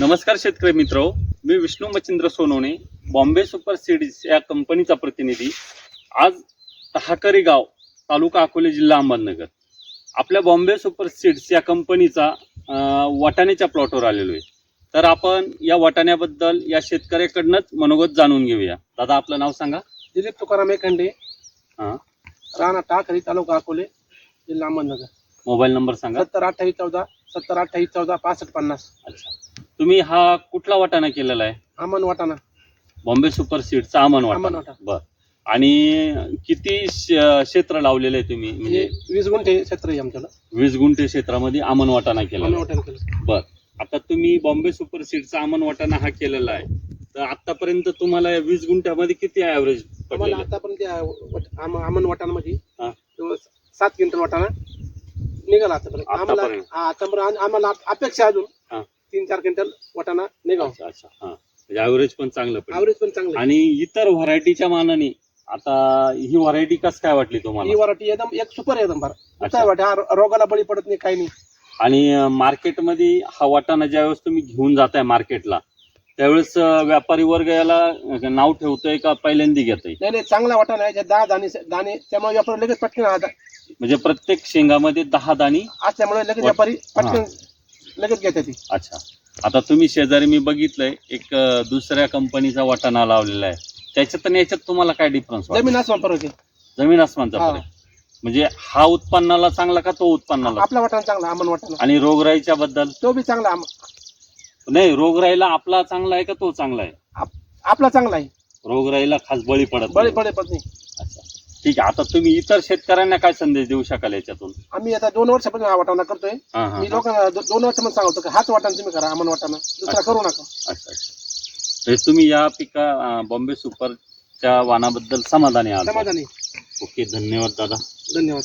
नमस्कार शेतकरी मित्र मी विष्णू मच्छिंद्र सोनवणे बॉम्बे सुपर सीड्स या कंपनीचा प्रतिनिधी. आज तहाकरी गाव तालुका अकोले जिल्हा अहमदनगर. आपल्या बॉम्बे सुपर सीड्स या कंपनीचा वाटाण्याच्या प्लॉटवर आलेलो आहे. तर आपण या वाटाण्याबद्दल या शेतकऱ्याकडनंच मनोगत जाणून घेऊया. दादा आपलं नाव सांगा. दिलीप तुकाराम एखंडे. हां. राणा टाकरी तालुका अकोले जिल्हा अहमदनगर. मोबाईल नंबर सांगा. सत्तर अठ्ठावीस चौदा सत्तर अठ्ठावीस चौदा पासष्ट पन्नास. अच्छा. तुम्ही हा कुठला वाटाणा केलेला आहे? अमन वाटाणा. बॉम्बे सुपर सीडचा अमन अमन वाटाणा. वाटा बर. आणि किती श- क्षेत्र लावलेलं आहे तुम्ही? म्हणजे वीस गुंठे क्षेत्र आहे आमच्याला. वीस गुंठे क्षेत्रामध्ये आमन वाटाणा केलं बर. आता तुम्ही बॉम्बे सुपर सीडचा आमन वाटाणा हा केलेला आहे. तर आतापर्यंत तुम्हाला या वीस गुंठ्यामध्ये किती आम्हाला पडलेलं आतापर्यंत या वट- आम- अमन वाटाणामध्ये हा. सात क्विंटल वाटाणा निघाला आतापर्यंत. आम्हाला आतापर्यंत? हा, आतापर्यंत आम्हाला अपेक्षा अजून. तीन चार क्विंटल वाटाणा निघाव. अच्छा अच्छा. हा. म्हणजे ऍव्हरेज पण चांगलं पडलं. ॲव्हरेज पण चांगलं. आणि इतर व्हरायटीच्या मानाने आता ही व्हरायटी कस काय वाटली ही तुम्हाला वराठी एकदम एक सुपर आहे एकदम बरं अच्छा. काय वाटे हा रोगाला बळी पडत नाही काही नाही. आणि मार्केटमध्ये हा वाटाणा ज्यावेळेस तुम्ही घेऊन जाताय मार्केटला त्यावेळेस अं, व्यापारी वर्ग याला अं, नाव ठेवतोय का पहिल्यांदा घेतोय? नाही नाही चांगला वाटाणा आहे ज्यात दहा दाणे दाणे त्यामुळे व्यापारी लगेच पटकन म्हणजे प्रत्येक शेंगामध्ये दहा दाणी असल्यामुळे लगेच वाट- व्यापारी पटकन लगेच घेतात ती. अच्छा. आता तुम्ही शेजारी मी बघितलंय एक अं, दुसऱ्या कंपनीचा वाटाणा लावलेला आहे. त्याच्यात आणि याच्यात तुम्हाला काय डिफरन्स जमीन आसमान फरक आहे जमीन आसमानचा हा. फरक. म्हणजे हा उत्पन्नाला चांगला का तो उत्पन्नाला? आपला वाटाणा चांगला अमन वाटाणा. आणि रोगराईच्या बद्दल? तो बी चांगला आम- नाही रोगराईला आपला चांगला आहे का तो चांगला आहे? आप- आपला चांगला आहे. रोगराईला खास बळी पडत बळे नाही. बळे पडत नाही. ठीक आहे आता तुम्ही इतर शेतकऱ्यांना काय संदेश देऊ शकाल याच्यातून? आम्ही आता दोन वर्षापासून हा वाटाणा करतोय. हा, हा, मी हा. लोकांना दो- दोन वर्षापासून सांगतो की हाच वाटाणा तुम्ही करा अमन वाटाणा. दुसरा अच्छा. करू नका. अच्छा अच्छा. म्हणजे तुम्ही या पिका अं, बॉम्बे सुपरच्या वाणाबद्दल समाधानी आहात. समाधानी. ओके धन्यवाद दादा. धन्यवाद.